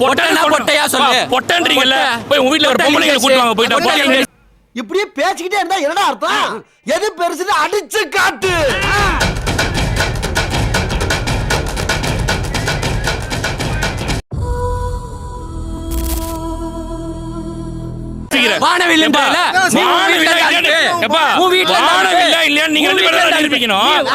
பொட்டனா பொட்டையா சொல்லு. பொட்டன்றீங்கல்ல. போய் உங்க வீட்ல ஒரு போயிட்டு. இப்படியே பேசிக்கிட்டே இருந்தா என்னடா அர்த்தம்? எது பெருசுன்னு அடிச்சு காட்டு. அனுப்பு.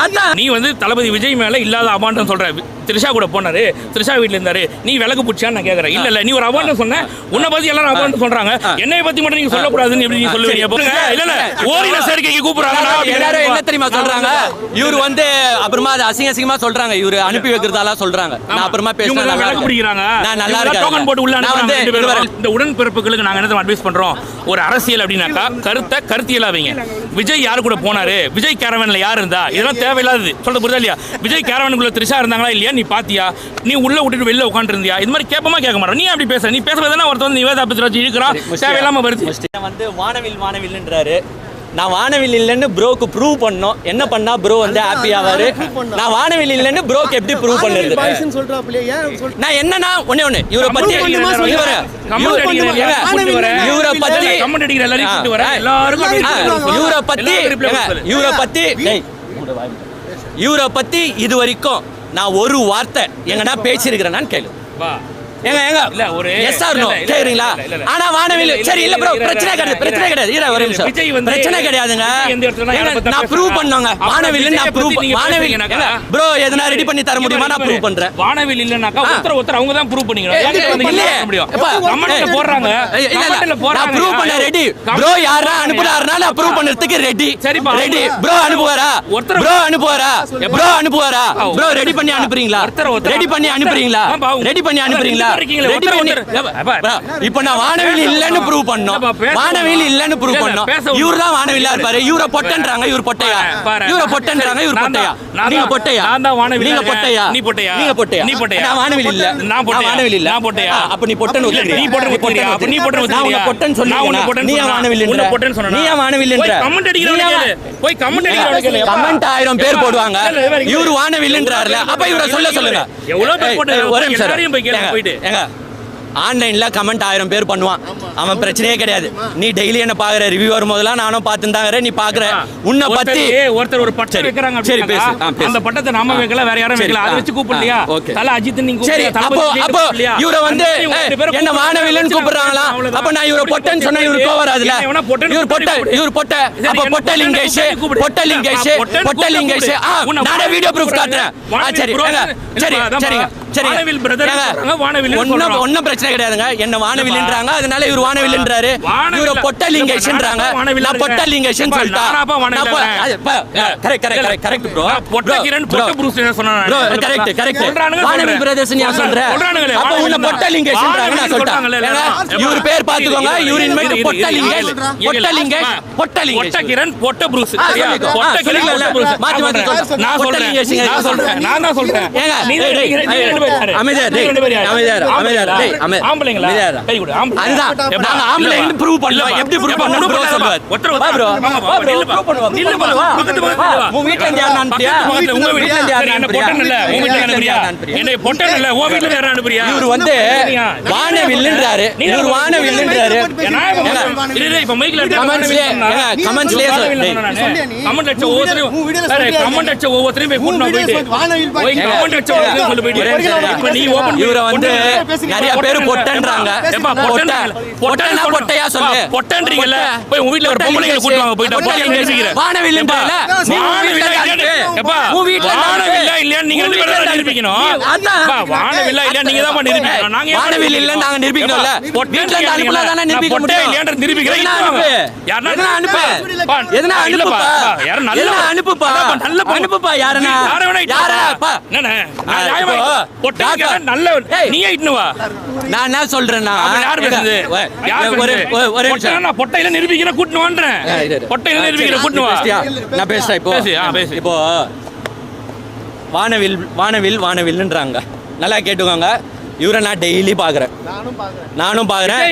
அதான். நீ வந்து தளபதி விஜய் மேல இல்லாத அபாண்டம் சொல்ற. த்ரிஷா கூட போனாரு. த்ரிஷா வீட்ல இருந்தாரு. நீ விளக்கு புடிச்சான்னு நான் கேக்குறேன். இல்ல இல்ல நீ ஒரு அபாண்டம் சொன்ன. உன்னை பத்தி எல்லாரும் அபாண்டம் சொல்றாங்க. என்னைய பத்தி மட்டும் நீங்க சொல்லக்கூடாதுன்னு எப்படி நீங்க சொல்லுவீங்க? இல்ல இல்ல ஓரின சேர்க்கைக்கு கூப்பிடுறாங்க. எல்லாரும் என்ன தெரியுமா சொல்றாங்க? இவரு வந்து அப்புறமா அது அசிங்க அசிங்கமா சொல்றாங்க. இவரு அனுப்பி வைக்கிறதால சொல்றாங்க. நான் அப்புறமா பேசுறேன். நல்லா இருக்கேன். நான் நல்லா டோக்கன் போட்டு உள்ள இருக்கேன் நான் வந்து இந்த உடன்பிறப்புகளுக்கு நாங்க என்ன அட்வைஸ் பண்றோம்? ஒரு அரசியல் அப்படின்னாக்கா கருத்தை கருத்தியலா வைங்க விஜய் யாரு கூட போனாரு? விஜய் கேரவன்ல யார் இருந்தா? இதெல்லாம் தேவையில்லாதது. சொல்றது புரியுதா இல்லையா? விஜய் கேரவனுக்குள்ள த்ரிஷா இருந்தாங்களா இல்லையா? நீ பாத்தியா? நீ உள்ள விட்டுட்டு வெளில உட்காந்துருந்தியா இது மாதிரி கேட்பமா கேட்க மாட்டோம். நீ அப்படி பேசுற? நீ பேசுறதுனா ஒருத்தர் வந்து நிவேதா பத்தி வச்சு இழுக்கிறான் தேவையில்லாம வருது. வந்து வானவில் வானவில்ன்றாரு. நான் வானவில் இல்லைன்னு ப்ரோக்கு ப்ரூவ் பண்ணோம். என்ன பண்ணா ப்ரோ வந்து ஹாப்பி ஆவாரு? நான் வானவில் இல்லைன்னு ப்ரோக்கு எப்படி ப்ரூவ் பண்ணுறது நான் என்னன்னா ஒண்ணே ஒண்ணு இவரை பத்தி இவரை பத்தி இவரை பத்தி. இவரை பத்தி டேய், இவரை பத்தி இது வரைக்கும் நான் ஒரு வார்த்தை எங்கனா பேசியிருக்கிறேன்னு கேளு. வா. ஏங்க ஏங்க. இல்ல, ஒரு- எஸ் ஆர் நோ இல்ல, இல்ல, கேக்குறீங்களா? இல்ல, இல்ல, இல்ல. ஆனா வானவில் இல்ல, சரி இல்ல ப்ரோ இல்ல, பிரச்சனை இல்ல, கிடையாது இல்ல, பிரச்சனை இல்ல. கிடையாது இரு ஒரே நிமிஷம். பிரச்சனை கிடையாதுங்க. நான்? ப்ரூவ் பண்ணோங்க. வானவில் நான் ப்ரூவ் வானவில்? ப்ரோ எதனா ரெடி பண்ணி தர முடியுமா? நான் ப்ரூவ் பண்றேன். வானவில் இல்லனாக்கா. ஒருத்தர் ஒருத்தர் அவங்க தான் ப்ரூவ் பண்ணிக்கணும் இல்ல, போடுறாங்க. இல்ல, இல்ல. போடுறாங்க. நான் ப்ரூவ் பண்ண ரெடி ப்ரோ யாரா அனுப்புறாருனா நான் ப்ரூவ் பண்றதுக்கு ரெடி சரிப்பா. ரெடி ப்ரோ அனுப்புவாரா? ஒருத்தர் ப்ரோ அனுப்புவாரா? ப்ரோ அனுப்புவாரா? ப்ரோ ரெடி பண்ணி அனுப்புறீங்களா ரெடி பண்ணி அனுப்புறீங்களா? ரெடி பண்ணி அனுப்புறீங்களா இப்போ நான் வானவில் இல்லைன்னு ப்ரூவ் பண்ணோம் வானவில் இல்லைன்னு ப்ரூவ் இல்ல, பண்ணோம். இவரு தான் வானவில்லா இருப்பாரு இவரை பொட்டன்றாங்க இவர் பொட்டையா. இவரை பொட்டன்றாங்க இவர் பொட்டையா நீங்க பொட்டையா நான் வானவில் நீங்க. பொட்டையா நீ பொட்டையா? நீங்க பொட்டையா நீ பொட்டையா? நான் வானவில் இல்ல நான் பொட்டையா? வானவில் இல்ல நான் பொட்டையா? ஆ, அப்ப நீ பொட்டன் இல்ல, ஒத்துக்கிறியா? நீ பொட்டன் நீ ஒத்துக்கிறியா? அப்ப நீ பொட்டன் நான் உன்னை? பொட்டன் உன்னை நீ சொன்னா? வானவில் பொட்டன் சொன்னா? நீ வானவில். போய். எப்பா? கமெண்ட் ஆயிரம் பேர்? போடுவாங்க இல்ல, இல்ல, இல்ல. இவரு வானவில்ன்றாருல அப்ப இவரை சொல்ல சொல்லுங்க எவ்வளவு பேர் ஏய், போட்டு- ஏய், ஒரே நிமிஷம் எல்லாரையும் போய் கேளுங்க, ஏங்க, போயிட்டு. ஏங்க ஆன்லைன்ல கமெண்ட் ஆயிரம் பேர் பண்ணுவான். அவன் பிரச்சனையே கிடையாது. நீ டெய்லி என்ன பாக்குற? ரிவ்யூ வரும் போதெல்லாம் நானும் பார்த்து தாங்க நீ பாக்குற. உன்னை பத்தி ஒருத்தர் ஒரு பட்டம் சரி, வைக்கிறாங்க சரி, பேசு. அந்த பட்டத்தை நாம வைக்கல வேற யாரும் வைக்கல. அதை வச்சு கூப்பிடலையா. தல அஜித் நீங்க சரி? அப்போ அப்போ? இவரை வந்து என்ன வச்சு கூப்பிடுறாங்களா. அப்ப நான் இவரை பொட்டன்னு சொன்னா இவரு கோவம் வராதுல இவர் பொட்ட. இவர் பொட்ட. அப்ப பொட்ட லிங்கேஷ். பொட்ட லிங்கேஷ் பொட்ட. லிங்கேஷ். நானே வீடியோ ப்ரூஃப். காட்டுறேன். சரி சரி சரிங்க. வானவில் வானவில்னு ஒண்ணும் சொல்றாங்க. ஒண்ணும் பிரச்சனை கிடையாதுங்க என்ன வானவில்ன்றாங்க அதனால இவர் வானவில்ன்றாரு வானவில் இவர இல்ல. பொட்ட லிங்கேஷ்ன்றாங்க நானாப்பா வானவில் நான் பொட்ட இருக்கேன். லிங்கேஷ்னு எப்பா, சொல்லிட்டா வானவில் correct correct correct correct bro நான் பொட்ட புருஷன் என்ன சொன்னா நான்? ப்ரோ சொல்லு கரெக்ட். கரெக்ட் சொல்றானுங்க, வானவில். பிரதர்ஸ் நீ சொல்ற அப்ப உன்ன வானவில் பொட்ட தான். லிங்கேஷ்ன்றாங்க நான் வானவில் சொல்லிட்டேன். இவர் பேர் பாத்துக்கோங்க இவர் இரு, இனிமேல் இரு, பொட்ட இரு, லிங்கேஷ் இரு, இரு, பொட்ட புருஷ். சொல்லிக்கோ. பொட்ட புருஷ். மாத்தி மாத்தி நான். சொல்றேன். நான் சொல்றேன். நான் தான் சொல்றேன். ஏங்க, ஒவ்வொருத்தரையும் போய் வீடியோ போயிட்டு போய் நீ ஓபன் இவரை வந்து. நிறைய பேர் பொட்டன்றாங்க எப்பா, பொட்ட பொட்டன்னா பொட்டனா பொட்டையா சொல்லு பொட்டன்றீங்கல்ல பொட்டை. போய் உங்க வீட்ல ஒரு பொட்டை பொம்பளைங்களை லிங்கேஷ். கூட்டு வாங்க போயிட்டு பொட்டை பொட்டை லிங்கேஷ். லிங்கேஷ். வானவில்லுன்றால? எப்பா, நீ உன் வானவில் வீட்ல இல்லையா? இருந்து எப்பா, உன் வீட்ல நீங்க ரெண்டு பேரும் நிரூபிக்கணும். அதான். வானவில் இல்லையா நீங்க தான் நிரூபிக்கணும். நாங்க வானவில் இல்லைன்னு நாங்க நிரூபிக்கணும்ல. வீட்ல இருந்து அனுப்புனா தானே நிரூபிக்க முடியும். இல்லையான்ற நிரூபிக்கிறேன். அனுப்பு. எதுனா இல்லப்பா, அனுப்புப்பா. நல்ல எதுனா அனுப்புப்பா. நல்ல. அனுப்புப்பா, யாருன்னா? யாரை வேணா இட்டுன்னு யாரா? வா. பா. என்னண்ணே, நான் நியாயமா. நல்ல. நீயே இட்டுன்னு வா நான் என்ன சொல்றேன்னா யார் யார் ஒரு? ஒரு- நிமிஷம் நான் பொட்டையில நிரூபிக்கிற கூட்டின்னு வான்றேன். ஆ, இரு, இரு. பொட்டையில ஆ, நிரூபிக்கிற சரி. கூட்டின்னு நீ வா. பேசுறியா? நான் பேசுறேன் இப்போ பேசு, ஆ, பேசு. இப்போ வானவில் வானவில் வானவில்ன்றாங்க நல்லா கேட்டுக்கோங்க. இவரை நான் டெய்லி பாக்குறேன் நானும் பாக்குறேன்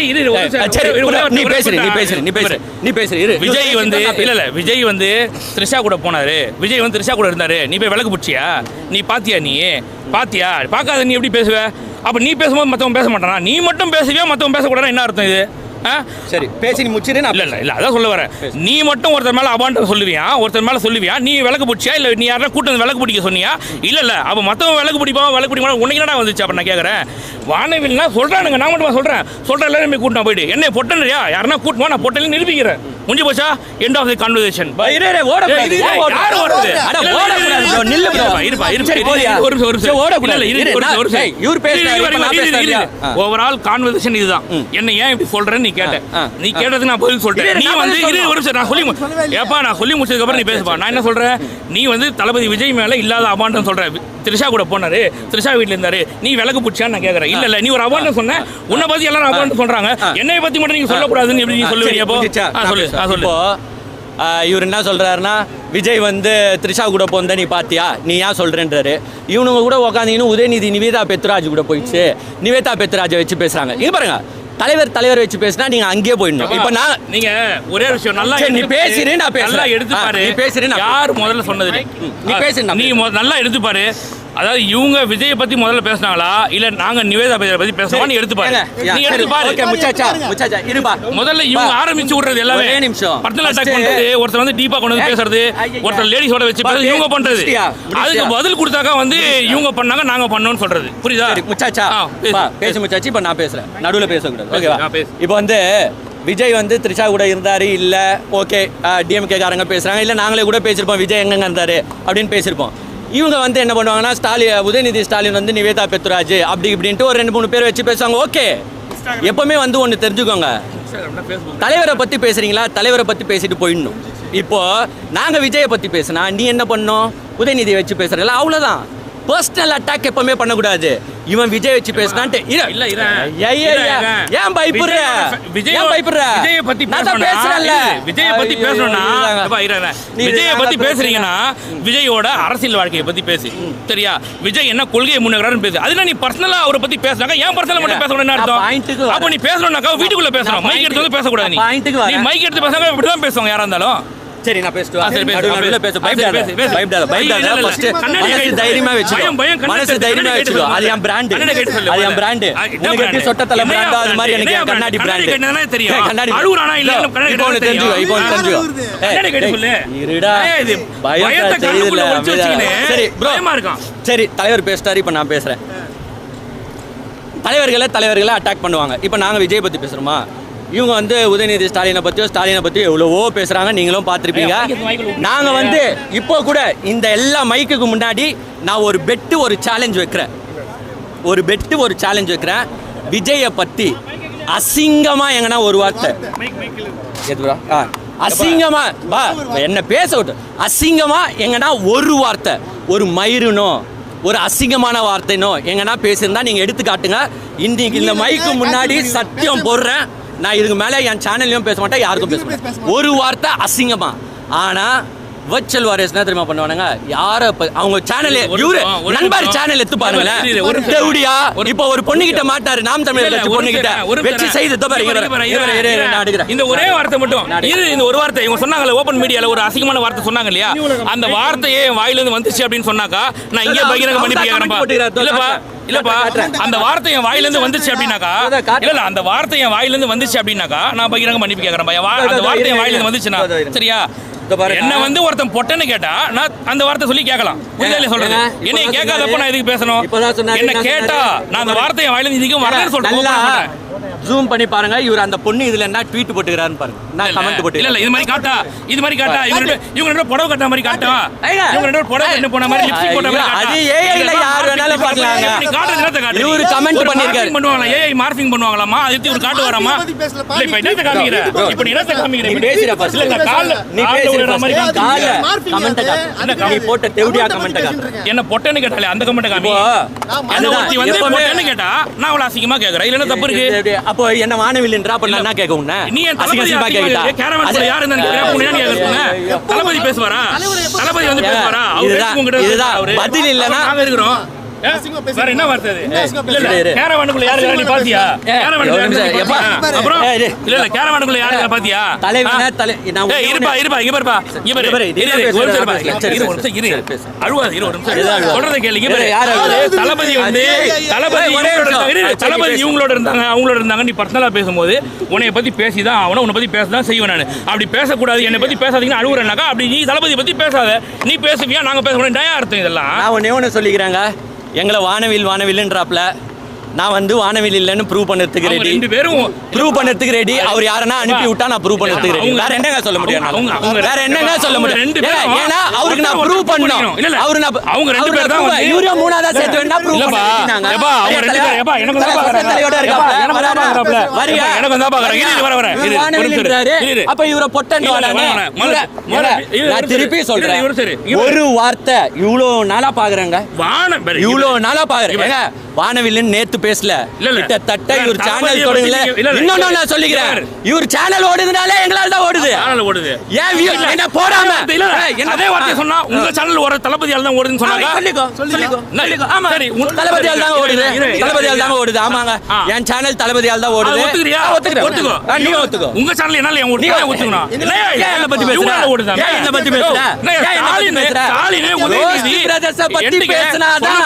நீ பேசுற நீ பேசுற நீ பேசுற நீ பேசுற இரு. விஜய் வந்து இல்ல இல்ல விஜய் வந்து த்ரிஷா கூட போனாரு. விஜய் வந்து த்ரிஷா கூட இருந்தாரு. நீ போய் விளக்கு பிடிச்சியா? நீ பாத்தியா நீ? பாத்தியா? பார்க்காத நீ எப்படி பேசுவ? அப்ப நீ பேசும்போது மத்தவன் பேச மாட்டானா? நீ மட்டும் பேசுவியா மத்தவன் பேசக்கூடாது? என்ன அர்த்தம் இது? சரி பேசி நீ முச்சிரு நான் இல்ல இல்ல இல்ல அதான் சொல்ல வரேன். நீ மட்டும் ஒருத்தர் மேல அபாண்டம் சொல்லுவியா? ஒருத்தர் மேல சொல்லுவியா? நீ விளக்கு பிடிச்சியா? இல்ல நீ யாரா கூட்டம் விளக்கு பிடிக்க சொன்னியா? இல்ல இல்ல அப்ப மத்தவன் விளக்கு பிடிப்பா விளக்கு பிடிப்பா உனக்கு என்னடா வந்துச்சு? அப்ப நான் கேக்குறேன். வானவில்னா சொல்றானுங்க நான் மட்டும் சொல்றேன்? சொல்ற எல்லாரும் கூட்டம் போயிட்டு என்ன பொட்டன்றியா? யாருன்னா கூட்டுமா நான் பொட்டல் நிரூபிக்கிறேன். முடிஞ்சு போச்சா? எண்ட் ஆஃப் தி கன்வர்சேஷன் இரு, இரு. ஏன் ஓடுற? யார் ஓடுறது? அட, இல்ல, bro. நில்லு bro. இருப்பா, இருப்பா, ஒரு நிமிஷம், ஒரு நிமிஷம். ஓடக்கூடாது. இல்ல, இல்ல, இரு, ஒரு நிமிஷம், இவர் பேசுறாரு, நான் பேசுறேன்? இரு. ஓவரால் கான்வர்சேஷன் இதுதான். என்ன ஏன் இப்படி சொல்றேன்னு நீ கேட்ட. நீ ஆ. கேட்டதுக்கு நான் பதில் சொல்றேன். நீ வந்து இரு. ஒரு நிமிஷம் நான் சொல்லி ஏப்பா நான் சொல்லி முடிச்சதுக்கு அப்புறம் நீ பேசுப்பா. நான் என்ன சொல்றேன்? நீ வந்து தளபதி விஜய் மேல இல்லாத அபாண்டம் சொல்ற. த்ரிஷா கூட போனாரு. த்ரிஷா வீட்ல இருந்தாரு. நீ விளக்கு பிடிச்சான்னு நான் கேக்குறேன். இல்ல இல்ல நீ ஒரு அபாண்டம் சொன்ன. உன்னை பத்தி எல்லாரும் அபாண்டம் சொல்றாங்க. என்னைய பத்தி மட்டும் நீங்க சொல்லக்கூடாதுன்னு எப்படி நீ சொல்லுவீங்க அப்போ? சொல்லு. இப்போ இவர் என்ன சொல்றாருன்னா விஜய் வந்து த்ரிஷா கூட போந்த நீ பாத்தியா? நீ ஏன் சொல்றேன்றாரு. இவனுங்க கூட உட்காந்தீங்கன்னு உதயநிதி நிவேதா பெத்ராஜ் கூட போயிடுச்சு. நிவேதா பெத்ராஜை வச்சு பேசுறாங்க. இங்க பாருங்க தலைவர் தலைவர் வச்சு பேசினா நீங்க அங்கேயே போயிடணும். இப்போ நான் நீங்க ஒரே விஷயம் நல்லா நீ பேசிரு, நான் பேசுறேன். நல்லா எடுத்து பாரு. நீ பேசிரு, நான் யார் முதல்ல சொன்னது? நீ? நான் நீ நல்லா எடுத்து பாரு. அதாவது இவங்க விஜயை பத்தி முதல்ல பேசினாங்களா? இல்ல நாங்க நிவேதா பேசுற பத்தி பேசுறோம்? நீ எடுத்து பாரு. ஏங்க, நீ எடுத்து பாரு. ஓகே, முச்சாச்சா? முச்சாச்சா? இருப்பா முதல்ல இவங்க. ஆரம்பிச்சு விடுறது எல்லாமே. ஒரே நிமிஷம். பர்சனல் அட்டாக் பண்றது ஒருத்தர் வந்து டீப்பா கொண்டு வந்து பேசுறது. ஒருத்தர் லேடிஸோட வச்சு பேசுறது இவங்க பண்றது? அதுக்கு பதில் கொடுத்தாக்கா வந்து இவங்க பண்ணாங்க நாங்க பண்ணோம்னு சொல்றது. புரியுதா? சரி முச்சாச்சா? பேசு. முச்சாச்சு. இப்போ நான் பேசுறேன். நடுவில் பேசக்கூடாது பேசு, ஓகேவா. இப்போ வந்து விஜய் வந்து த்ரிஷா கூட இருந்தாரு இல்ல ஓகே டிஎம்கே காரங்க பேசுறாங்க இல்ல நாங்களே கூட பேசியிருப்போம் விஜய் எங்கங்க இருந்தாரு அப்படின்னு பேசியிருப்போம் இவங்க வந்து என்ன பண்ணுவாங்கன்னா ஸ்டாலின் உதயநிதி ஸ்டாலின் வந்து நிவேதா பெத்ராஜ் அப்படி இப்படின்ட்டு ஒரு ரெண்டு மூணு பேர் வச்சு பேசுவாங்க. ஓகே. எப்பவுமே வந்து ஒன்று தெரிஞ்சுக்கோங்க. தலைவரை பத்தி பேசுறீங்களா? தலைவரை பத்தி பேசிட்டு போயிடணும். இப்போ நாங்க விஜயை பத்தி பேசினா நீ என்ன பண்ணோம்? உதயநிதியை வச்சு பேசுறல அவ்வளவுதான். பர்சனல் அட்டாக் எப்பவுமே பண்ணக்கூடாது. இவன் விஜய் வச்சு பேசினான்ட்டு. இல்ல. இரு. ஏன் பயப்படுற? விஜய் பயப்படுற? விஜய பத்தி பேசணும்னா இரு, விஜய பத்தி பேசணும்னா விஜய பத்தி பேசுறீங்க. பேசுறீங்கன்னா விஜயோட அரசியல் வாழ்க்கையை பத்தி பேசு. சரியா? விஜய் என்ன கொள்கையை முன்னேறாருன்னு பேசு. அதுல நீ பர்சனலா அவரை பத்தி பேசுனாக்க ஏன் பர்சனலா மட்டும் பேச நான் அர்த்தம். அப்ப நீ பேசணும்னாக்கா வீட்டுக்குள்ள பேசணும். மைக் எடுத்து பேசக்கூடாது நீ. மைக் எடுத்து பேசுறாங்க இப்படிதான் பேசுவாங்க யாரா இருந்தாலும். சரி நான் பேசிட்டு சரி, பேசு, நடுவுல பேசு. பயப்படாத. பயப்படாத பயப்படாத. ஃபர்ஸ்ட் மனசு தைரியமா. வச்சுக்கோ மனசு தைரியமா. வச்சுக்கோ அது என் பிராண்ட். அது என் பிராண்ட் எப்படி பிராண்ட் அது மாதிரி? எனக்கு என் என்ன கண்ணாடி? பிராண்ட் கண்ணாடி தெரியும். கண்ணாடி இப்போ தெரிஞ்சுக்கோ இப்போ. தெரிஞ்சுக்கோ கைட்டு சொல்லு. இருடா பயத்தை சரி ப்ரோ. சரி தலைவர் பேசிட்டாரு இப்போ நான் பேசுறேன் தலைவர்களை தலைவர்களை அட்டாக் பண்ணுவாங்க இப்போ நாங்கள் விஜய் பற்றி பேசுகிறோமா இவங்க வந்து உதயநிதி ஸ்டாலினை பற்றியோ ஸ்டாலினை பற்றியோ எவ்வளவோ பேசுகிறாங்க நீங்களும் பார்த்துருப்பீங்க. நாங்கள் வந்து இப்போ கூட இந்த எல்லா மைக்குக்கு முன்னாடி நான் ஒரு பெட்டு ஒரு சேலஞ்ச் வைக்கிறேன். ஒரு பெட்டு ஒரு சேலஞ்ச் வைக்கிறேன். விஜயை பற்றி அசிங்கமாக எங்கன்னா ஒரு வார்த்தை. எதுரா ஆ அசிங்கமா வா என்ன பேச விட்டு. அசிங்கமா எங்கன்னா ஒரு வார்த்தை. ஒரு மயிருனோ ஒரு அசிங்கமான வார்த்தைனோ எங்கன்னா பேசியிருந்தா நீங்க எடுத்து காட்டுங்க. இன்னைக்கு இந்த மைக்கு முன்னாடி சத்தியம் போடுறேன். நான் இதுக்கு மேல என் சேனல்லையும் பேச மாட்டேன் யாருக்கும் பேச மாட்டேன். ஒரு வார்த்தை அசிங்கமா. ஆனா வர்ச்சுவல் வாரியர்ஸ் என்ன தெரியுமா பண்ணுவானுங்க? யார அவங்க சேனல் ஒரு இவரு நண்பர். சேனல் எடுத்து பாருங்களேன். தேவடியா ஒரு- இப்போ ஒரு பொண்ணு கிட்ட மாட்டாரு நாம் தமிழர் பொண்ணு கிட்ட நிமிஷம். செய்து இதோ. இந்த ஒரே வார்த்தை மட்டும். இரு இந்த ஒரு வார்த்தை. இவங்க சொன்னாங்கல்ல ஓபன் மீடியால ஒரு அசிங்கமான வார்த்தை சொன்னாங்க இல்லையா? அந்த வார்த்தையே என் வாயில இருந்து வந்துச்சு அப்படின்னு சொன்னாக்கா நான் இங்கே பகிரங்க பண்ணி. இதோ இல்லப்பா. இல்லப்பா. அந்த வார்த்தை என் வாயில இருந்து வந்துச்சு அப்படின்னாக்கா. இல்ல அந்த வார்த்தை என் வாயில இருந்து வந்துச்சு அப்படின்னாக்கா நான் பகிரங்க மன்னிப்பு இதோ, அந்த வார்த்தை என் வாயில இரு. இருந்து வந்துச்சுன்னா. சரியா. என்ன வந்து ஒருத்தன் பொட்டன்னு கேட்டா நான் அந்த வார்த்தை சொல்லி கேட்கலாம் புரியுதா இல்லையா சொல்றது என்னை கேட்காதப்ப. நான் எதுக்கு பேசணும் என்ன கேட்டா? நான் அந்த வார்த்தை என் வாயில இருந்து இதுக்கும் வரலன்னு சொல்றேன். ஜூம் பண்ணி பாருங்க இவர் அந்த பொண்ணு இதுல என்ன ட்வீட் போட்டுக்கிறாருன்னு பாருங்க நான் கமெண்ட் போட்டு இல்ல இது மாதிரி காட்டா இது மாதிரி காட்டா இவங்க ரெண்டு இவங்க ரெண்டு பேரும் புடவை கட்ட மாதிரி காட்டா. இவங்க ரெண்டு பேரும் புடவை கட்டு போன மாதிரி லிப்ஸ்டிக் போட்ட மாதிரி காட்டா. அது AI ல இதெல்லாம் யார் வேணாலும். இப்படி காட்டுறது என்னத்த காட்டுறீங்க? இவரு comment ஒரு பண்ணிருக்காரு. பண்ணுவாங்களா ஏஐ மார்பிங் பண்ணுவாங்களாமா அது இவர் காட்டு வராமா இல்ல இப்ப என்னத்த காமிக்கிற. இப்ப நீ என்னத்த காமிக்கிற நீ பேசுற first. இல்ல கால்ல நீ பேசுற மாதிரி. கால்ல அது, காட்டு. நீ போட்ட தேவடியா comment பத்தி காட்டு. என்ன பொட்டன்னு கேட்டாலே அந்த கமெண்ட் காமி என்ன ஒருத்தி வந்து பொட்டன்னு கேட்டா நான் அவளை அசிங்கமா கேக்குறேன் இல்ல என்ன தப்பு இருக்கு அப்போ என்ன வானவில்லைன்றா அப்ப நான் என்ன கேட்க உன்ன? நீ என் தளபதி கேக்கிட்டா கேரவன் கூட யாரு இருந்தா கேக்குறீங்க தளபதி பேசுவாரா? தளபதி வந்து பேசுவாரா? அவர் இதுதான் உங்ககிட்ட. பதில் இல்லனா நாங்க இருக்கிறோம் வேற என்ன வார்த்தை அது? கேரவானுக்குள்ள யாரு நீ பாத்தியா? அப்புறம்? இல்ல, இல்ல, கேரவானுக்குள்ள யாரு பாத்தியா? தலைவனா? தலை- இருப்பா, இருப்பா, இங்க பாருப்பா, இங்க பாரு. ஒரு நிமிஷம் இரு, ஒரு சரி, நிமிஷம், இரு. சரி, பேசு. அழுவாது, இரு, ஒரு நிமிஷம். எது அழுவாது? சொல்றதை கேளு, இங்க பாரு. தளபதி வந்து தளபதி தளபதி. இவங்களோட இருந்தாங்க அவங்களோட இருந்தாங்க நீ பர்சனலா பேசும்போது உன்னைய பத்தி பேசிதான் அவனை உன்னை பத்தி பேசதான் செய்வேன் நான் அப்படி பேசக்கூடாது என்னை பத்தி பேசாதீங்கன்னு அழுகுறேன்னாக்கா அப்படி நீ தளபதி பத்தி பேசாத நீ பேசுவியா நாங்க பேச முடியும் அர்த்தம் இதெல்லாம் நான் ஒன்று சொல்லிக்கிறேங்க எங்களை வானவில் வானவில்ன்றாப்ல நான் வந்து வானவில் இல்லைன்னு ப்ரூவ் பண்ணதுக்கு அவங்க ரெடி ரெண்டு பேரும் ப்ரூவ் பண்ணதுக்கு ரெடி அவர் யாரனா அனுப்பி விட்டா நான் ப்ரூவ் பண்ணதுக்கு ரெடி வேற என்னங்க சொல்ல முடியும் வேற என்னங்க சொல்ல முடியும் ஏன்னா அவருக்கு நான் ப்ரூவ் பண்ணணும். அவரு நான் அவங்க ரெண்டு பேர் தான் யூரியா மூணாவதா சேர்த்து வேணா ப்ரூவ் இல்லப்பா, எப்பா, அவங்க ரெண்டு பேரும், எப்பா, எனக்கு தான். தலையோட எனக்கு தான் பார்க்கறாப்ல. வரியா எனக்கு தான் பார்க்கறாங்க. இரு, வர, வர. இரு, இரு. அப்ப இவரை பொட்டன் நான் திருப்பி சொல்றேன். ஒரு வார்த்தை இவ்வளோ நாளா பாக்குறேங்க வான பாரு, இவ்வளோ இரு. நாளா பாக்குறேன் வானவில்லுன்னு நேத்து பேசல. கிட்டத்தட்ட இவர் சேனல் தொடங்கல. இன்னொன்னு நான் சொல்லிக்கிறேன். இவர். சேனல் ஓடுதுனாலே எங்களால தான் ஓடுது. சேனல் ஓடுது. ஏன். என்ன போடாம? அதே வார்த்தை சொன்னா உங்க சேனல் ஒரு தளபதியால தான் ஓடுதுன்னு சொன்னாங்க. சொல்லிக்கோ சொல்லிக்கோ. ஆமா. சரி, தளபதியால் தான் ஓடுது. தளபதியால். தான் ஓடுது. ஆமாங்க. என் சேனல் தளபதியால் தான் ஓடுது. ஒத்துக்கிறியா? ஒத்துக்கிறேன். ஒத்துக்கோ. நீ ஒத்துக்கோ. உங்க சேனல் என்னால என் நீ ஒத்துக்கணும்? என்னை பத்தி பேசுற? ஓடுதா? என்னை பத்தி பேசுற? என்ன, பத்தி பேசுற? ஸ்டாலின் உதயநிதி. பிரதர்ஸை பத்தி பேசுனாதான்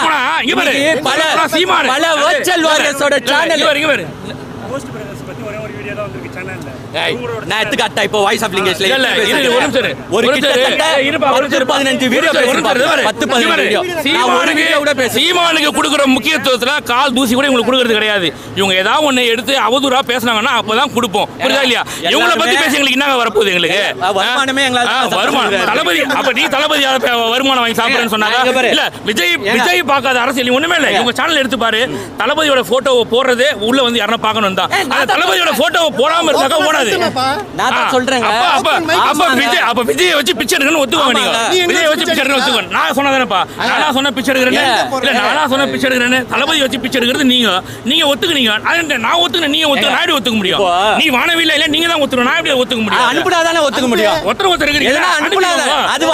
பல-. பல virtual warriors-ஓட இல்ல, channel. நான் இப்போ வாய்ஸ் ஆஃப் ஒரு. கிட்டத்தட்ட பதினஞ்சு. வீடியோ. பத்து பதினஞ்சு வீடியோ சீமானுக்கு கொடுக்குற முக்கியத்துவத்துல கால் தூசி கூட இவங்களுக்கு கொடுக்கறது கிடையாது. இவங்க ஏதாவது ஒண்ணு எடுத்து அவதூறா பேசுனாங்கன்னா அப்பதான் கொடுப்போம். புரியுதா இல்லையா? இவங்கள பத்தி பேசி எங்களுக்கு என்னங்க வரப்போகுது எங்களுக்கு? வருமானமே தளபதி அப்ப நீ தளபதி வருமானம் வாங்கி சாப்பிடுறேன்னு சொன்னாங்க. இல்ல விஜய். விஜய் பார்க்காத அரசியல் ஒண்ணுமே இல்ல. இவங்க சேனல் எடுத்து பாரு. தளபதியோட போட்டோவை போடுறதே உள்ள வந்து யாரா பார்க்கணும் தான். ஏய், நான் அந்த தான் தளபதியோட போட்டோவை போடாம இருந்தாக்கா ஓடாது. நான் தான் ஆ, சொல்றேங்க. அப்ப அப்ப அப்ப ஆமாங்க. விஜய் அப்ப விஜய் வச்சு பிச்சை எடுக்கணும் ஒத்துக்கோங்க நீங்க ஆமாங்க. நீ எங்க விஜய் வச்சு பிச்சை எடுக்கணும் ஒத்துக்கோங்க நான் சொன்னதானப்பா நானா சொன்ன பிச்சை எடுக்கிறேன்னு? ஏன்? இல்ல நானா சொன்ன பிச்சை எடுக்கிறேன்னு? தளபதி வச்சு பிச்சை எடுக்கிறது நீங்க. நீங்க ஒத்துக்குனீங்க. அது நான் ஒத்துக்கணும் நீங்க ஒத்துக்க நான் எப்படி ஒத்துக்க முடியும்? நீ வானவில்லை இல்ல நீங்க தான் ஒத்துக்கணும். நான் எப்படி ஒத்துக்க ஆ, முடியும் அனுப்புனாதானே ஒத்துக்க முடியும். ஒருத்தர் ஒருத்தர் இருக்கிறீங்க. எதுனா அனுப்புனாத. அனுப்பிடுவோம். அது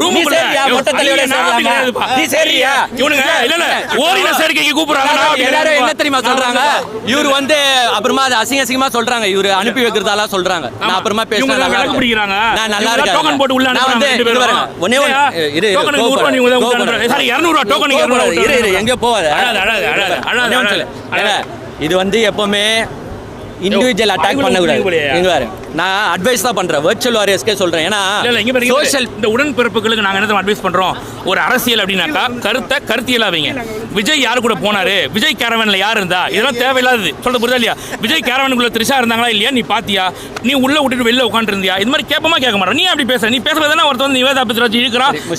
ரூமுக்குள்ள. மொட்டை தலையோட. நீ? இவனுங்க இல்ல இல்ல. ஓரின சேர்க்கைக்கு கூப்பிடுறாங்க. எல்லாரும். என்ன தெரியுமா சொல்றாங்க? இவரு வந்து அப்புறமா அது அசிங்க அசிங்கமா சொல்றாங்க. இவரு அனுப்பி வைக்கிறதால சொல்றாங்க. நான் அப்புறமா பேசுறேன் நல்லா. பிடிக்கிறாங்க. நான் நல்லா இருக்கேன். டோக்கன் போட்டு உள்ள நான் வந்து பேரும். பாருங்க. ஒண்ணே? இரு இரு டோக்கனுக்கு நூறு ரூபா நீங்க அனுப்புறாங்க. சாரி, 200 ரூபா டோக்கனுக்கு 200 ரூபா இரு இரு எங்க போவாத அழாத, அழாத, அழாத, இது வந்து எப்பவுமே இண்டிவிஜுவல் அட்டாக் வாய்க்குள்ள பண்ணக்கூடாது. ஊத்திக்க போறியா? நான் அட்வைஸ் தான் பண்றேன். வெர்ச்சுவல் வாரியர்ஸ்க்கே சொல்றேன். ஏன்னா. சோஷியல் இந்த உடன்பிறப்புகளுக்கு நாங்க என்ன அட்வைஸ் பண்றோம்? ஒரு அரசியல் அப்படின்னாக்கா கருத்தை கருத்தியலா வைங்க. விஜய் யாரு கூட போனாரு? விஜய் கேரவன்ல யார் இருந்தா? இதெல்லாம் தேவையில்லாதது. சொல்றது புரியுதா இல்லையா? விஜய் கேரவனுக்குள்ள த்ரிஷா இருந்தாங்களா இல்லையா? நீ பாத்தியா? நீ உள்ள விட்டுட்டு வெளில உட்காந்து இருந்தியா இது மாதிரி கேட்பமா கேட்க மாட்டோம். நீ அப்படி பேசுற? நீ பேசுறதுனா ஒருத்தர் வந்து நிவேதா பத்தி வச்சு.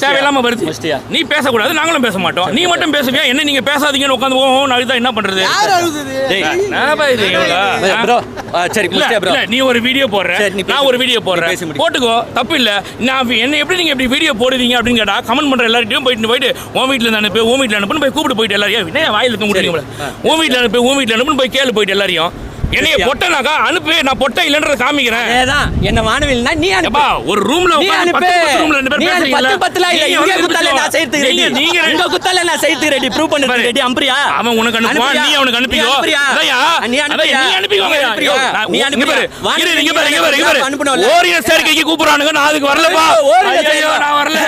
தேவையில்லாம வருது. நீ பேசக்கூடாது நாங்களும் பேச மாட்டோம். நீ மட்டும் பேசுவியா? என்ன நீங்க பேசாதீங்கன்னு உட்காந்து ஓ அழுதா என்ன பண்றது? சரி நீ ஒரு வீடியோ போடுற. பேசு. நான் ஒரு வீடியோ போடுறேன். போட்டுக்கோ தப்பு இல்ல நான் என்ன எப்படி நீங்க இப்படி வீடியோ போடுவீங்க அப்படின்னு கேட்டா கமெண்ட் பண்ற எல்லார்ட்டையும் போயிட்டு போயிட்டு உன் இருந்து அனுப்பு உன் வீட்ல அனுப்புன்னு போய் கூப்பிட்டு போயிட்டு எல்லாரையும் வாயில இருக்க முடியும். உன் வீட்ல அனுப்பு உன் வீட்ல அனுப்புன்னு போய் கேளு போயிட்டு எல்லாரையும் என்னைய? பொட்டனாக்கா அனுப்பு நான் பொட்டை இல்லன்றத காமிக்கிறேன். அதேதான். என்ன வானவில்னா நீ அனுப்பு. ஒரு ரூம்ல உட்கார்ந்து அனுப்பு. பத்து பத்து ரூம்ல ரெண்டு பேர் அனுப்பு. பேசுறீங்கல்ல? பத்து பத்துல இல்ல. இங்க குத்தால நான் செய்யறதுக்கு ரெடி நீங்க இங்க குத்தால நான் செய்யறதுக்கு ரெடி ப்ரூவ் பாரு. பண்றதுக்கு ரெடி அம்பரியா அவன் உனக்கு அனுப்புவான். நீ அவனுக்கு அனுப்புறியா? அதையா? நீ அதையா, அனுப்புறியா? நீ அனுப்பிக்கோங்க. நீ நீ இங்க? பாரு. இரு, இங்க பாரு இங்க பாரு இங்க பாரு. அனுப்பணும்ல. ஓரிய சேர்க்கைக்கு கூப்பிடுறானுங்க. நான் அதுக்கு வரலப்பா. சேர்க்கை. நான் வரல.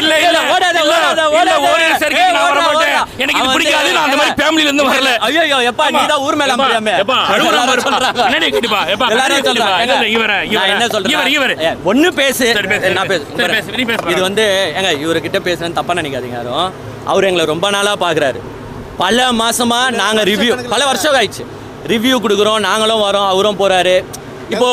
இல்ல இல்ல ஓடாத, ஓடாத, ஓடாத. ஓரிய சேர்க்கைக்கு நான் வர மாட்டேன். எனக்கு இது பிடிக்காது. நான் அந்த மாதிரி ஃபேமிலில இருந்து வரல. ஐயோ எப்பா நீ தான் ஊர் மேல அம்பரியாமே எப்பா, அழுகுறான். பாரு, சொல்றாங்க என்னடி கேட்டுப்பா, எப்பா, எல்லாரும் கேட்டுப்பா, சொல்றாங்க இல்ல, இல்ல, இவரை, நான் இவரை, என்ன சொல்றேன் இவரை, இவரை. ஏ, ஒண்ணு பேசு. நான் பேசு. இது வந்து ஏங்க இவர்கிட்ட பேசுறேன்னு தப்பா நினைக்காதீங்க யாரும். அவர் எங்களை ரொம்ப நாளா பாக்குறாரு. பல மாசமா நாங்க ரிவ்யூ பல வருஷம் ஆயிடுச்சு. ரிவ்யூ கொடுக்குறோம் நாங்களும் வரோம் அவரும் போறாரு. இப்போ